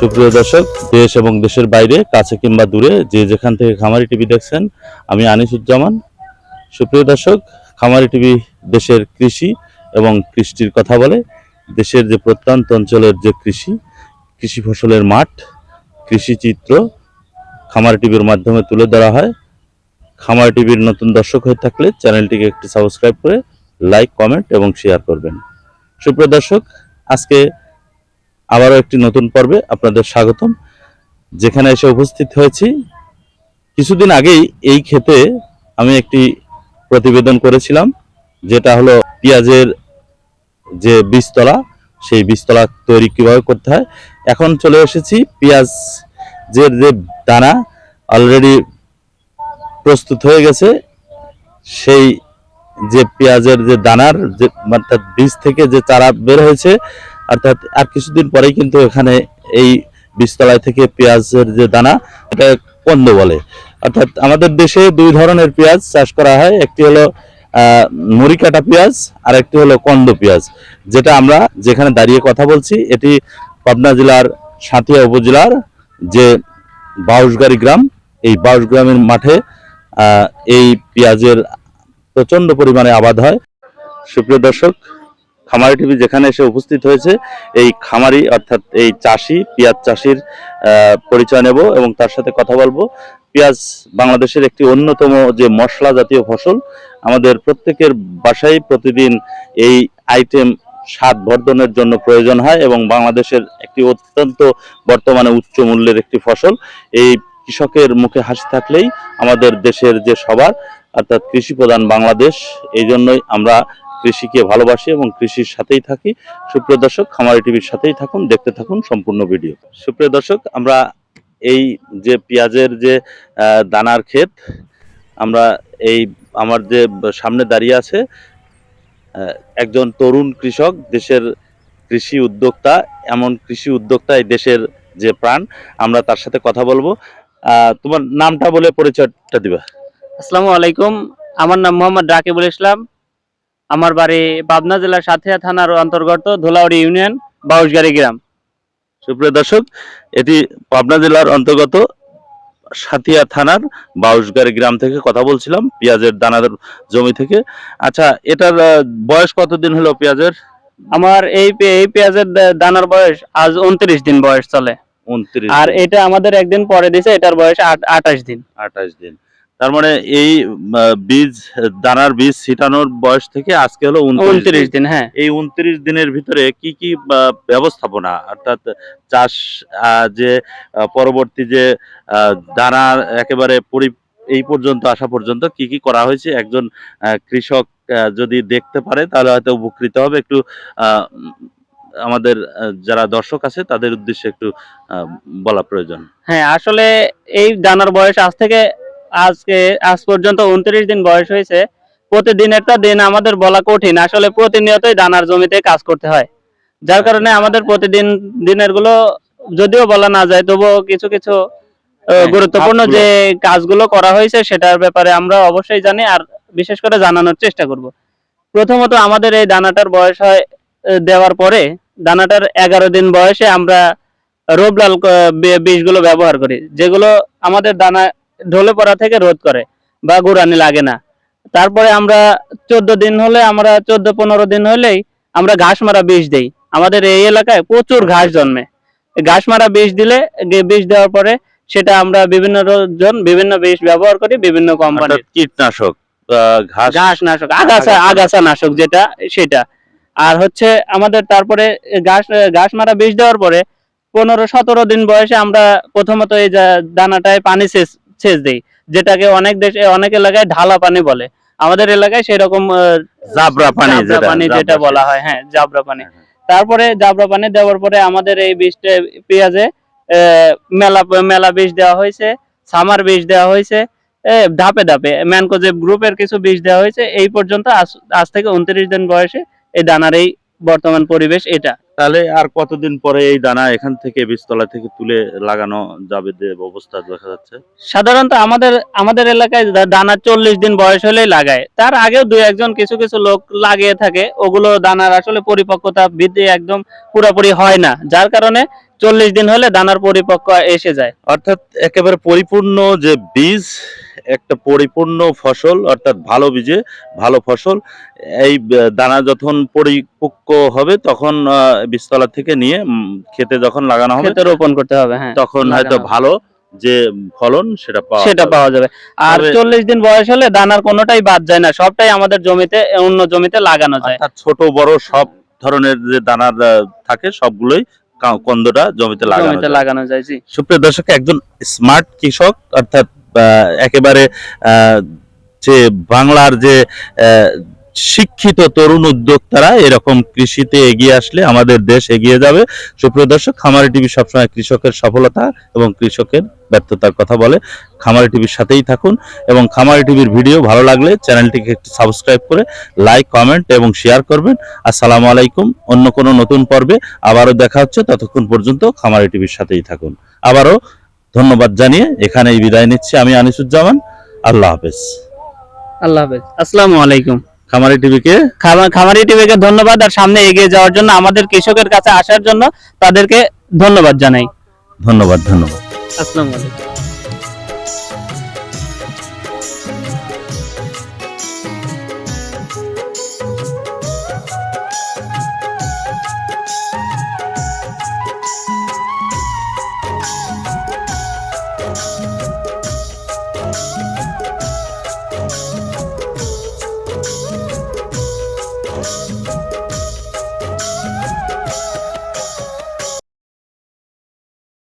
সুপ্রিয় দর্শক, দেশ এবং দেশের বাইরে, কাছে কিংবা দূরে, যে যেখান থেকে খামারি টিভি দেখছেন, আমি আনিসুজ্জামান। সুপ্রিয় দর্শক, খামারি টিভি দেশের কৃষি এবং কৃষ্টির কথা বলে, দেশের যে প্রত্যন্ত অঞ্চলের যে কৃষি কৃষি ফসলের মাঠ, কৃষি চিত্র খামারি টিভির মাধ্যমে তুলে ধরা হয়। খামারি টিভির নতুন দর্শক হয়ে থাকলে চ্যানেলটিকে একটু সাবস্ক্রাইব করে, লাইক, কমেন্ট এবং শেয়ার করবেন। সুপ্রিয় দর্শক, আজকে আবারও একটি নতুন পর্বে আপনাদের স্বাগতম। যেখানে এসে উপস্থিত হয়েছি। কিছুদিন আগেই এই ক্ষেতে আমি একটি প্রতিবেদন করেছিলাম, যেটা হলো পেঁয়াজের যে বীজতলা, সেই বীজতলা তৈরি কীভাবে করতে হয়। এখন চলে এসেছি পেঁয়াজের যে দানা অলরেডি প্রস্তুত হয়ে গেছে, সেই যে পেঁয়াজের যে দানার যে, অর্থাৎ বীজ থেকে যে চারা বের হয়েছে অর্থাৎ আর কিছুদিন পরেই কিন্তু এখানে এই বীজতলায় থেকে পেঁয়াজের যে দানা, এটা কন্দ বলে। অর্থাৎ আমাদের দেশে দুই ধরনের পেঁয়াজ চাষ করা হয়। একটি হলো মুড়ি কাটা পেঁয়াজ আর একটি হলো কন্দ পেঁয়াজ। যেটা আমরা যেখানে দাঁড়িয়ে কথা বলছি, এটি পাবনা জেলার সাঁথিয়া উপজেলার যে বাউসগাড়ি গ্রাম, এই বাউস গ্রামের মাঠে এই পেঁয়াজের প্রচণ্ড পরিমাণে আবাদ হয়। সুপ্রিয় দর্শক খামারি টিভি যেখানে এসে উপস্থিত হয়েছে, এই খামারি অর্থাৎ এই চাষি, পেঁয়াজ চাষির পরিচয় নেব এবং তার সাথে কথা বলব। পেঁয়াজ বাংলাদেশের একটি অন্যতম যে মশলা জাতীয় ফসল, আমাদের প্রত্যেকের বাসায় প্রতিদিন এই আইটেম স্বাদ বর্ধনের জন্য প্রয়োজন হয় এবং বাংলাদেশের একটি অত্যন্ত বর্তমানে উচ্চ মূল্যের একটি ফসল। এই কৃষকের মুখে হাসি থাকলেই আমাদের দেশের যে সবার, অর্থাৎ কৃষি প্রধান বাংলাদেশ, এই জন্যই আমরা কৃষিকে ভালোবাসি এবং কৃষির সাথেই থাকি। সুপ্রিয় দর্শক, খামারি টিভির সাথেই থাকুন, দেখতে থাকুন সম্পূর্ণ ভিডিও। সুপ্রিয় দর্শক, আমরা এই যে পেঁয়াজের যে দানার ক্ষেত, আমরা এই আমার যে সামনে দাঁড়িয়ে আছে একজন তরুণ কৃষক, দেশের কৃষি উদ্যোক্তা, এমন কৃষি উদ্যোক্তা এই দেশের যে প্রাণ, আমরা তার সাথে কথা বলব। তোমার নামটা বলে পরিচয়টা দিবা। আসসালামু আলাইকুম, আমার নাম মোহাম্মদ রাকিবুল ইসলাম আমার বাড়ি পাবনা জেলার সাথিয়া থানার অন্তর্গত ধুলাউড়ি ইউনিয়ন বাউসগাড়ি গ্রাম। সুপ্রিয় দর্শক এটি পাবনা জেলার অন্তর্গত সাথিয়া থানার বাউসগাড়ি গ্রাম থেকে কথা বলছিলাম পেঁয়াজের দানার জমি থেকে। আচ্ছা এটার বয়স কতদিন হলো পেঁয়াজের? আমার এই এই পেঁয়াজের দানার বয়স আজ উনত্রিশ দিন বয়স চলে। উনত্রিশ আর এটা আমাদের একদিন পরে দিছে এটার বয়স আট- আঠাশ দিন। আঠাশ দিন। তার মানে এই বীজ দানার বীজ ছিটানোর বয়স থেকে আজকে হলো উনত্রিশ দিন। হ্যাঁ। এই উনত্রিশ দিনের ভিতরে কি কি ব্যবস্থাপনা অর্থাৎ চাষ যে পরবর্তী যে দানা একেবারে পরি এই পর্যন্ত আসা পর্যন্ত কি কি করা হয়েছে? একজন কৃষক যদি দেখতে পারে তাহলে হয়তো উপকৃত হবে। একটু আহ, আমাদের যারা দর্শক আছে তাদের উদ্দেশ্যে একটু বলা প্রয়োজন। হ্যাঁ আসলে এই দানার বয়স আজ থেকে আজকে আজ পর্যন্ত উনত্রিশ দিন বয়স হয়েছে। প্রতিদিনেরটা দিন আমাদের বলা কঠিন আসলে প্রতিনিয়তই দানার জমিতে কাজ করতে হয়। যার কারণে আমাদের প্রতিদিন দিনেরগুলো যদিও বলা না যায় তবুও কিছু কিছু হ্যাঁ, গুরুত্বপূর্ণ যে কাজগুলো করা হয়েছে সেটার ব্যাপারে আমরা অবশ্যই জানি আর বিশেষ করে জানানোর চেষ্টা করব। প্রথমত আমাদের এই দানাটার বয়স হয় দেওয়ার পরে দানাটার এগারো দিন বয়সে আমরা রোবলাল বীজগুলো ব্যবহার করি যেগুলো আমাদের দানা ঢলে পড়া থেকে রোধ করে বা গুড়ানি লাগে না। তারপরে আমরা চোদ্দ দিন হলে আমরা চোদ্দ পনেরো দিন হলেই আমরা ঘাস মারা বিষ দেই। আমাদের এই এলাকায় প্রচুর ঘাস জন্মে। ঘাস মারা বিষ দিলে বিষ দেওয়ার পরে সেটা আমরা বিভিন্ন জন বিভিন্ন বিষ ব্যবহার করি বিভিন্ন অর্থাৎ কীটনাশক ঘাস ঘাস নাশক আগাছা আগাছা নাশক যেটা সেটা। আর হচ্ছে আমাদের তারপরে ঘাস ঘাস মারা বিষ দেওয়ার পরে পনেরো সতেরো দিন বয়সে আমরা প্রথমত এই দানাটায় পানি সেচ সেচ দিই যেটাকে অনেক দেশে অনেক এলাকায় ঢালা পানি বলে। আমাদের এলাকায় সেরকম জাবরা পানি পানি যেটা বলা হয় হ্যাঁ জাবরা পানি। হ্যাঁ, হ্যাঁ। তারপরে জাবরা পানি দেওয়ার পরে আমাদের এই বীজটা পেঁয়াজে আহ, মেলা মেলা বীজ দেওয়া হয়েছে সামার বীজ দেওয়া হয়েছে ধাপে ধাপে। ম্যানকোজেব গ্রুপের কিছু বীজ দেওয়া হয়েছে এই পর্যন্ত আজ আজ থেকে উনত্রিশ দিন বয়সে এই দানার এই বর্তমান পরিবেশ এটা। তাহলে আর কতদিন পরে এই দানা এখান থেকে বীজতলা থেকে তুলে লাগানো যাবে যে অবস্থা দেখা যাচ্ছে? সাধারণত আমাদের আমাদের এলাকায় দানা চল্লিশ দিন বয়স হলেই লাগায়। তার আগেও দুই একজন কিছু কিছু লোক লাগিয়ে থাকে। ওগুলো দানার আসলে পরিপক্কতা বৃদ্ধি একদম পুরোপুরি হয় না। যার কারণে চল্লিশ দিন হলে দানার পরিপক্ক এসে যায়। অর্থাৎ একেবারে পরিপূর্ণ যে বীজ একটা পরিপূর্ণ ফসল অর্থাৎ ভালো বীজে ভালো ফসল এই দানা যখন পরিপক্ক হবে তখন আহ, বীজতলা থেকে নিয়ে খেতে যখন লাগানো হবে রোপণ করতে হবে হ্যাঁ। তখন হয়তো ভালো যে ফলন সেটা পাওয়া সেটা পাওয়া যাবে। আর চল্লিশ দিন বয়স হলে দানার কোনোটাই বাদ যায় না সবটাই আমাদের জমিতে অন্য জমিতে লাগানো যায়। অর্থাৎ ছোট বড় সব ধরনের যে দানার থাকে সবগুলোই কন্দটা জমিতে লাগানো জমিতে। লাগানো যায় জি। সুপ্রিয় দর্শক একজন স্মার্ট কৃষক অর্থাৎ একেবারে যে বাংলার যে শিক্ষিত তরুণ উদ্যোক্তারা এরকম কৃষিতে এগিয়ে আসলে আমাদের দেশ এগিয়ে যাবে। সুপ্রিয় দর্শক, খামারি টিভি সবসময় কৃষকের সফলতা এবং কৃষকের ব্যর্থতার কথা বলে। খামারি টিভির সাথেই থাকুন এবং খামারি টিভির ভিডিও ভালো লাগলে চ্যানেলটিকে একটু সাবস্ক্রাইব করে লাইক, কমেন্ট এবং শেয়ার করবেন। আসসালামু আলাইকুম, অন্য কোনো নতুন পর্বে আবারও দেখা হচ্ছে। ততক্ষণ পর্যন্ত খামারি টিভির সাথেই থাকুন। আবারও ধন্যবাদ জানিয়ে এখানেই বিদায় নিচ্ছি। আমি আনিসুজ্জামান আল্লাহ হাফেজ। আল্লাহ হাফেজ। আসসালামু আলাইকুম। খামারি টিভিকে? খামা- খামারি টিভিকে ধন্যবাদ আর সামনে এগিয়ে যাওয়ার জন্য আমাদের কৃষকের কাছে আসার জন্য তাদেরকে ধন্যবাদ জানাই। ধন্যবাদ ধন্যবাদ। আসসালামু আলাইকুম।